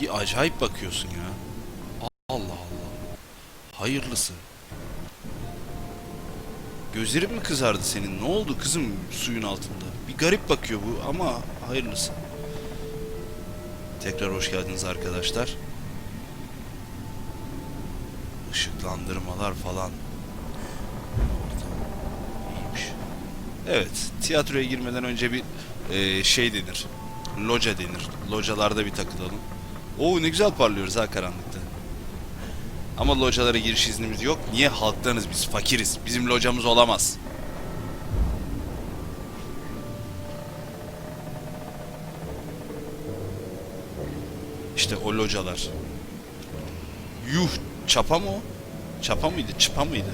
Bir acayip bakıyorsun ya. Allah Allah. Hayırlısı. Gözlerin mi kızardı senin? Ne oldu kızım suyun altında? Bir garip bakıyor bu ama hayırlısı. Tekrar hoş geldiniz arkadaşlar. Işıklandırmalar falan. İyiymiş. Evet, tiyatroya girmeden önce bir eee, şey denir. Loca denir. Localarda bir takılalım. Oo ne güzel parlıyoruz ha karanlıkta. Ama localara giriş iznimiz yok. Niye halktanız biz? Fakiriz. Bizim locamız olamaz. İşte o localar. Yuh, çapa mı o? Çapa mıydı? Çıpa mıydı?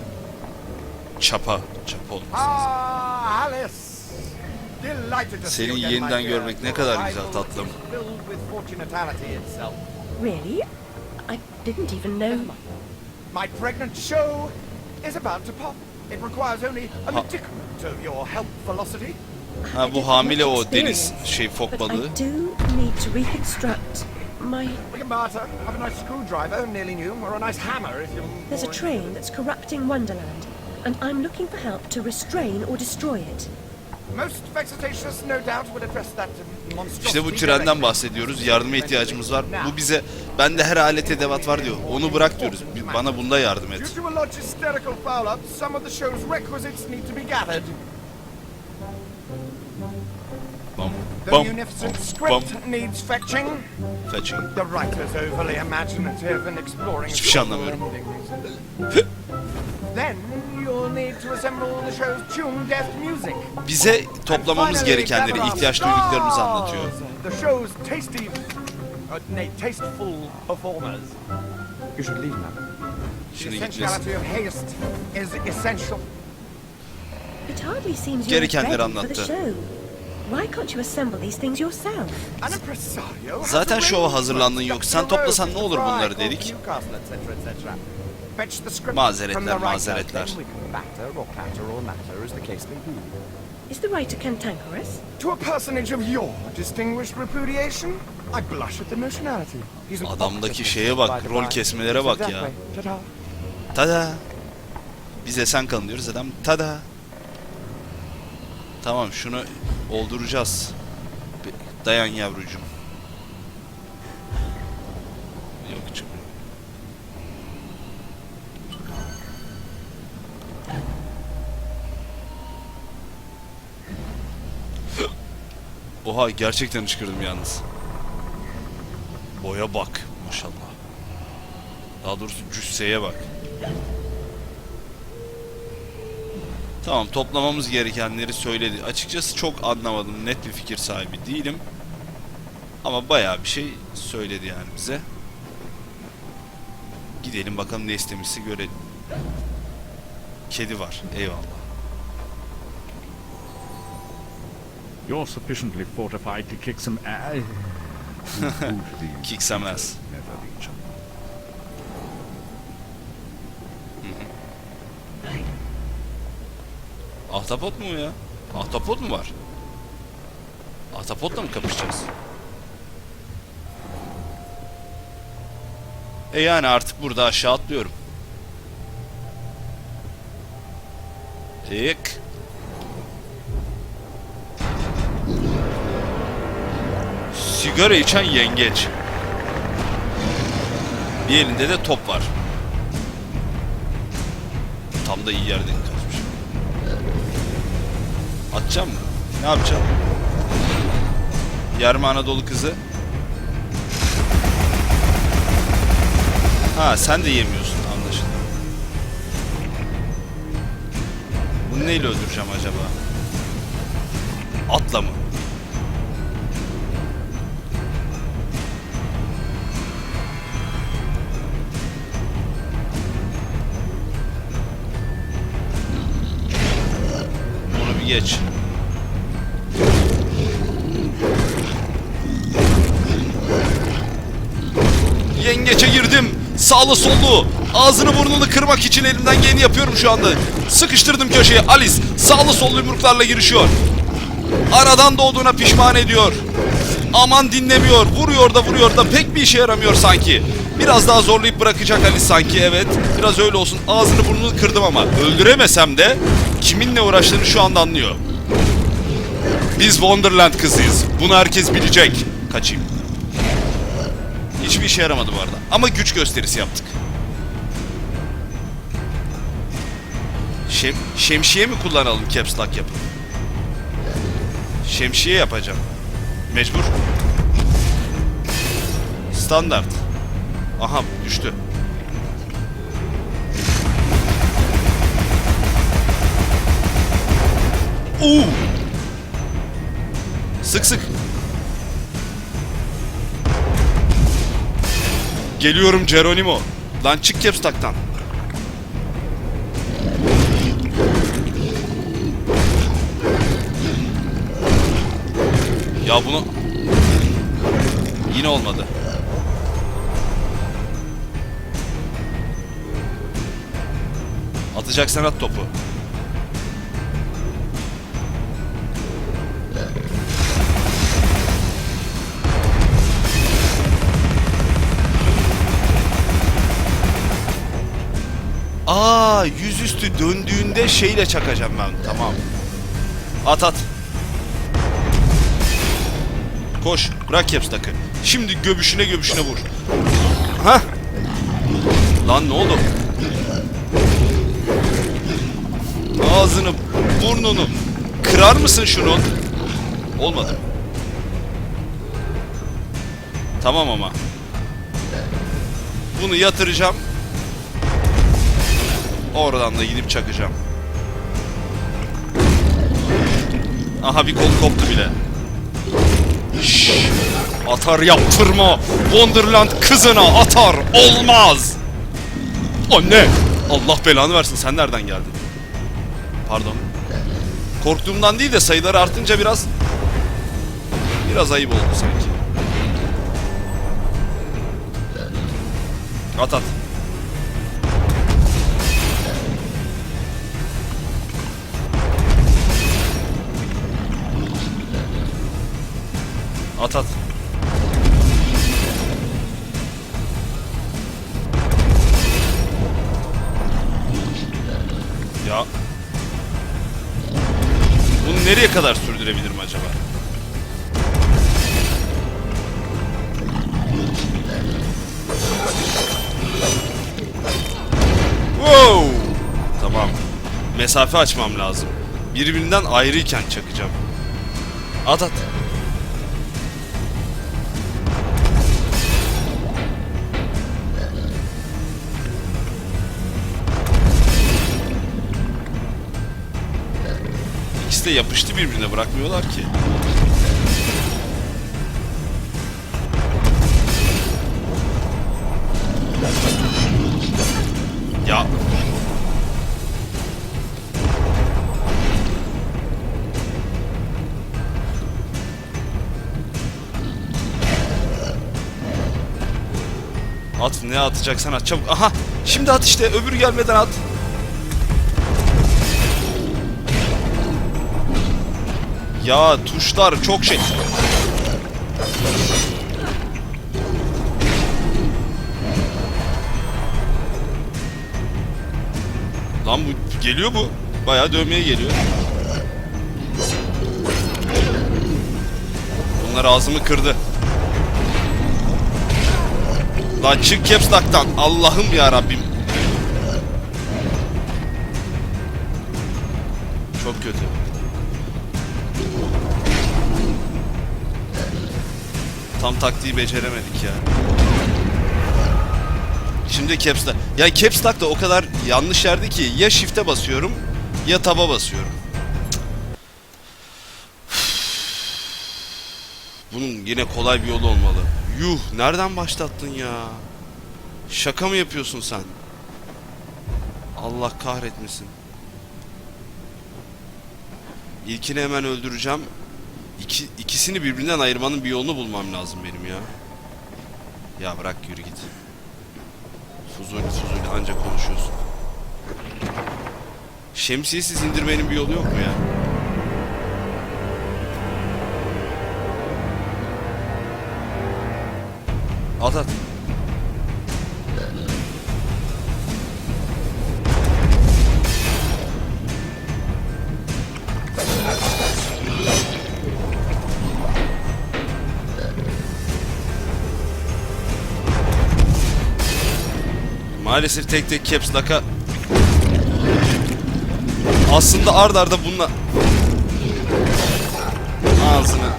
Çapa. Çapa olması lazım. Ah, Alice! Delighted to see Senin you again, yeniden görmek ne kadar güzel tatlım. arrival is Filled with fortunatality itself. Really? I didn't even know. My pregnant show is about to pop. It requires only a Ha- medicament of your help velocity. Ha I bu don't hamile have o deniz şey fok But balığı. I do need to reconstruct my. We can barter. Have a nice screwdriver, nearly new, or a nice hammer if you're There's a train that's corrupting Wonderland, and I'm looking for help to restrain or destroy it. İşte bu trenden bahsediyoruz. Yardıma ihtiyacımız var. Bu bize bende her alet edevat var diyor. Onu bırak diyoruz. Bana bunda yardım et. Overly imaginative and exploring Hiçbir şey anlamıyorum. Then you'll need to assemble the show's tune deaf music. Bize toplamamız gerekenleri, ihtiyaç duyduklarımızı anlatıyor. The show's tasty, uh, nay, tasteful performers. You should leave now. The Şimdi gitmesin. essentiality of haste is essential. It hardly seems you're Gerekenleri ready for the anlattı. show. Why can't you assemble these things yourself? An impresario has Zaten şova hazırlandın yok. Sen toplasan ne olur bunları dedik. Mazeretler, from the writer, mazeretler. then we can batter or clatter or natter as the case may be. Is the writer cantankerous? To a personage of your distinguished repudiation, I blush at the an Adamdaki şeye bak, rol kesmelere bak ya. Tada. Bize sen kalın diyoruz adam. Tada. Tamam şunu olduracağız. Dayan yavrucuğum. Oha gerçekten ışkırdım yalnız. Boya bak maşallah. Daha doğrusu cüsseye bak. Tamam toplamamız gerekenleri söyledi. Açıkçası çok anlamadım. Net bir fikir sahibi değilim. Ama bayağı bir şey söyledi yani bize. Gidelim bakalım ne istemişse görelim. Kedi var. Eyvallah. You're sufficiently fortified to kick some ass. Kick some ass. Ahtapot mu ya? Ahtapot mu var? Ahtapotla mı kapışacağız? E yani artık burada aşağı atlıyorum. Tık. Sigara içen yengeç. Bir elinde de top var. Tam da iyi yerden kaçmış. Atacağım mı? Ne yapacağım? Yarım Anadolu kızı. Ha sen de yemiyorsun anlaşıldı. Bunu neyle öldüreceğim acaba? Atla mı? Geç. Yengeçe girdim. Sağlı sollu. Ağzını burnunu kırmak için elimden geleni yapıyorum şu anda. Sıkıştırdım köşeye. Alice sağlı sollu yumruklarla girişiyor. Aradan doğduğuna pişman ediyor. Aman dinlemiyor. Vuruyor da vuruyor da pek bir işe yaramıyor sanki. Biraz daha zorlayıp bırakacak Ali sanki evet. Biraz öyle olsun. Ağzını burnunu kırdım ama öldüremesem de kiminle uğraştığını şu anda anlıyor. Biz Wonderland kızıyız. Bunu herkes bilecek. Kaçayım. Hiçbir işe yaramadı bu arada. Ama güç gösterisi yaptık. Şem, şemsiye mi kullanalım caps lock yapıp? Şemsiye yapacağım. Mecbur. Standart. Aha düştü. Oo! Sık sık. Geliyorum Geronimo. Lan çık caps lock'tan. Ya bunu... Yine olmadı. Atacaksan at topu. Yüzüstü döndüğünde şeyle çakacağım ben. Tamam. At at. Koş. Bırak caps lock'ı. Şimdi göbüşüne göbüşüne vur. Hah. Lan ne oldu? Ağzını, burnunu kırar mısın şunun? Olmadı. Tamam ama. Bunu yatıracağım. Oradan da gidip çakacağım. Aha bir kol koptu bile. Şşş, atar yaptırma. Wonderland kızına atar olmaz. Anne. Allah belanı versin sen nereden geldin? Pardon. Korktuğumdan değil de sayıları artınca biraz biraz ayıp oldu sanki. At at. At at. Ya. Bunu nereye kadar sürdürebilirim acaba? Wow! Tamam. Mesafe açmam lazım. Birbirinden ayrıyken çakacağım. At at. İkisi yapıştı birbirine bırakmıyorlar ki. Ya. At ne atacaksan at çabuk. Aha şimdi at işte öbürü gelmeden at. Ya tuşlar çok şey. Lan bu geliyor bu. Bayağı dövmeye geliyor. Bunlar ağzımı kırdı. Lan çık caps lock'tan. Allah'ım ya Rabbim. Çok kötü. Tam taktiği beceremedik ya. Şimdi caps lock. Ya caps lock da o kadar yanlış yerde ki ya shift'e basıyorum ya taba basıyorum. Bunun yine kolay bir yolu olmalı. Yuh nereden başlattın ya? Şaka mı yapıyorsun sen? Allah kahretmesin. İlkini hemen öldüreceğim. İki, ikisini birbirinden ayırmanın bir yolunu bulmam lazım benim ya. Ya bırak yürü git. Fuzuli fuzuli ancak konuşuyorsun. Şemsiyesiz indirmenin bir yolu yok mu ya? At. Maalesef tek tek caps lock'a aslında ard arda bununla ağzını,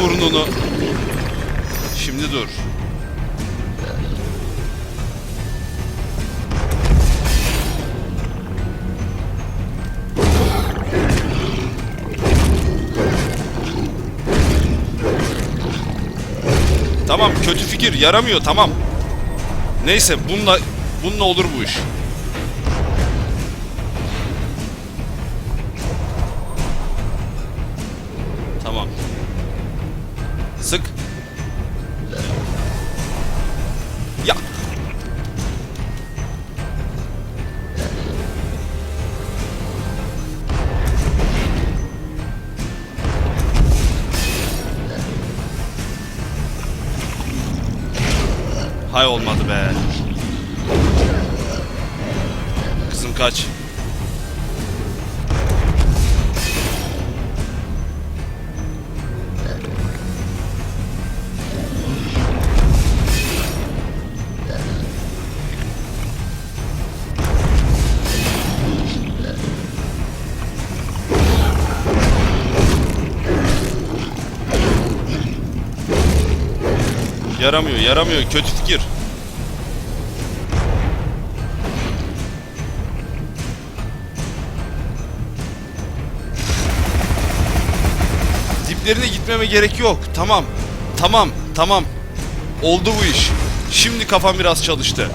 burnunu Şimdi dur. Tamam kötü fikir yaramıyor tamam. Neyse bununla bununla olur bu iş. Tamam. Sık. Ya. Hay olmadı be. Kızım kaç. Yaramıyor, yaramıyor. Kötü fikir. Diplerine gitmeme gerek yok. Tamam. Tamam. Tamam. Oldu bu iş. Şimdi kafam biraz çalıştı.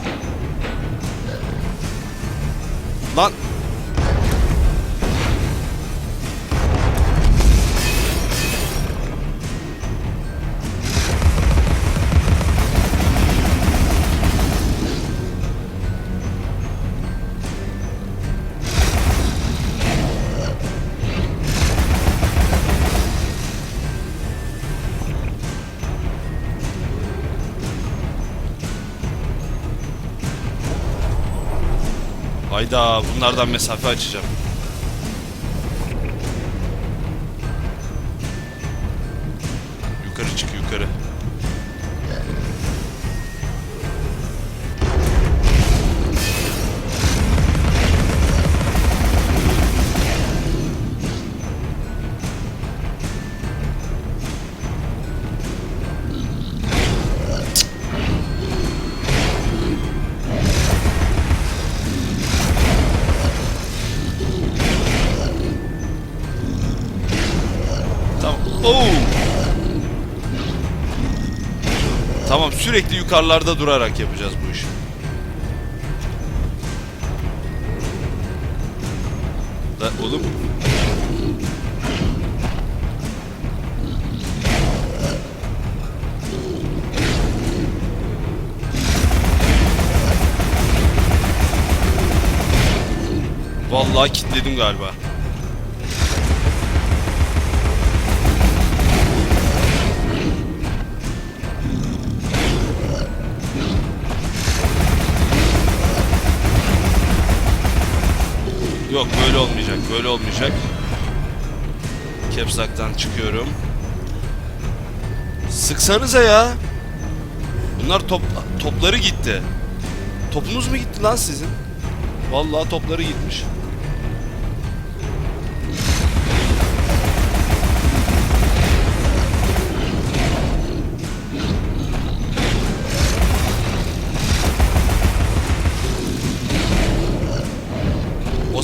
Hayda bunlardan mesafe açacağım. Sürekli yukarılarda durarak yapacağız bu işi. Da, oğlum. Vallahi kilitledim galiba. Olmayacak. Kepsaktan çıkıyorum. Sıksanıza ya. Bunlar top topları gitti. Topunuz mu gitti lan sizin? Vallahi topları gitmiş.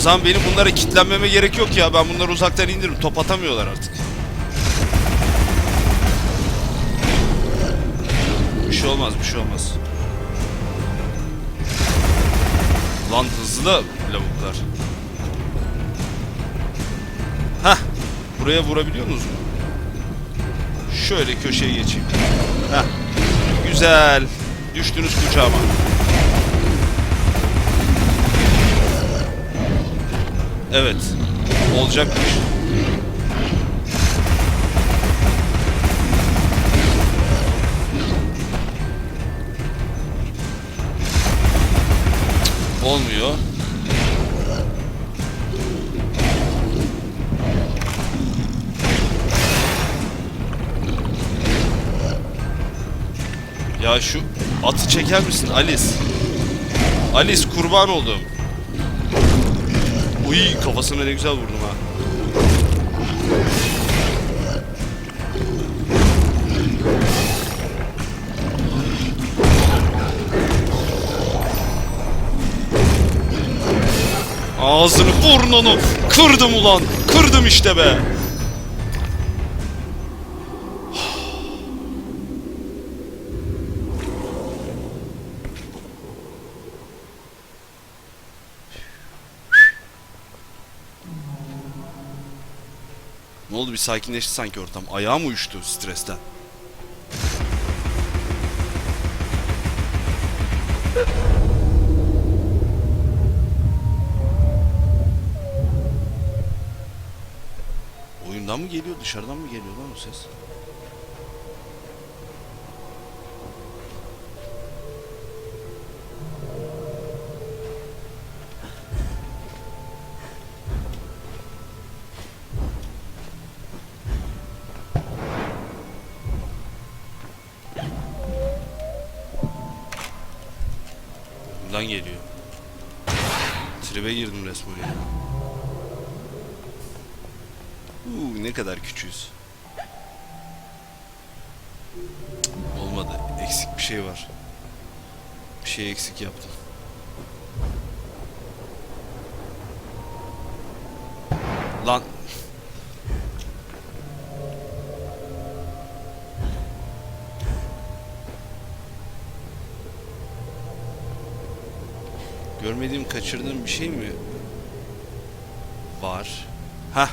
Zaman benim bunlara kitlenmeme gerek yok ya. Ben bunları uzaktan indiririm. Top atamıyorlar artık. Bir şey olmaz, bir şey olmaz. Lan hızlı lavuklar. Hah. Buraya vurabiliyor musunuz mu? Şöyle köşeye geçeyim. Hah. Güzel. Düştünüz kucağıma. Evet. Olacakmış. Olmuyor. Ya şu atı çeker misin Alice? Alice kurban oldum. Uy kafasına ne güzel vurdum ha. Ağzını burnunu kırdım ulan. Kırdım işte be. Ne oldu bir sakinleşti sanki ortam. Ayağım uyuştu stresten. Oyundan mı geliyor dışarıdan mı geliyor lan o ses? Buradan geliyor. Tribe girdim resmen ya. Uuu ne kadar küçüğüz. Olmadı. Eksik bir şey var. Bir şey eksik yaptım. Lan. Görmediğim, kaçırdığım bir şey mi var? Hah.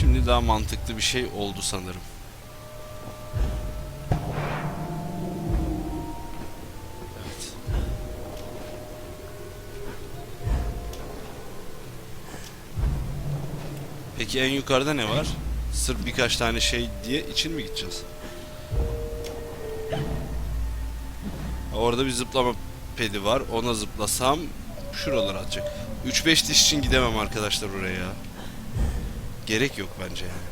Şimdi daha mantıklı bir şey oldu sanırım. Peki en yukarıda ne var? Sırf birkaç tane şey diye için mi gideceğiz? Orada bir zıplama pedi var. Ona zıplasam şuralara atacak. 3-5 diş için gidemem arkadaşlar oraya ya. Gerek yok bence yani.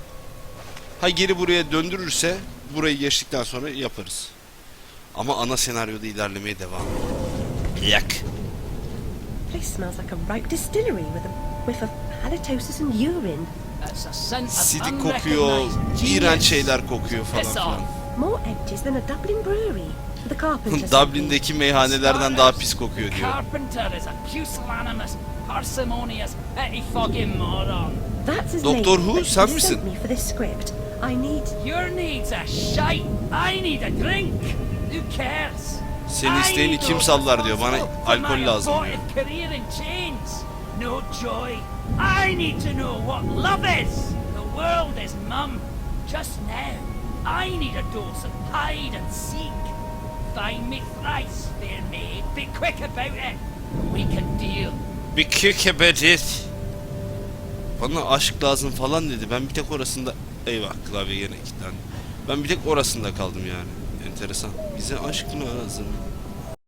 Ha geri buraya döndürürse burayı geçtikten sonra yaparız. Ama ana senaryoda ilerlemeye devam. Yak. Place smells like a right distillery with a whiff of halitosis and urine. Sidik kokuyor, iğrenç şeyler kokuyor falan filan. off. More empties than a Dublin brewery. The carpenter sent me. Dublin'deki meyhanelerden daha pis kokuyor diyor. Carpenter is a pusillanimous, parsimonious, pettifogging moron. That's his Doktor Who, sen misin? sent me for this script. I need... Your needs a shite. I need a drink. Who cares? Senin I isteğini need kim sallar diyor. Bana alkol lazım diyor. I need to know what love is. The world is mum. Just now, I need a dose of hide and seek. Find me thrice, fair maid. Be quick about it. We can deal. Bir kekebedit. Bana aşk lazım falan dedi. Ben bir tek orasında... Eyvah klavye yine kilitlendi. Ben bir tek orasında kaldım yani. Enteresan. Bize aşk lazım.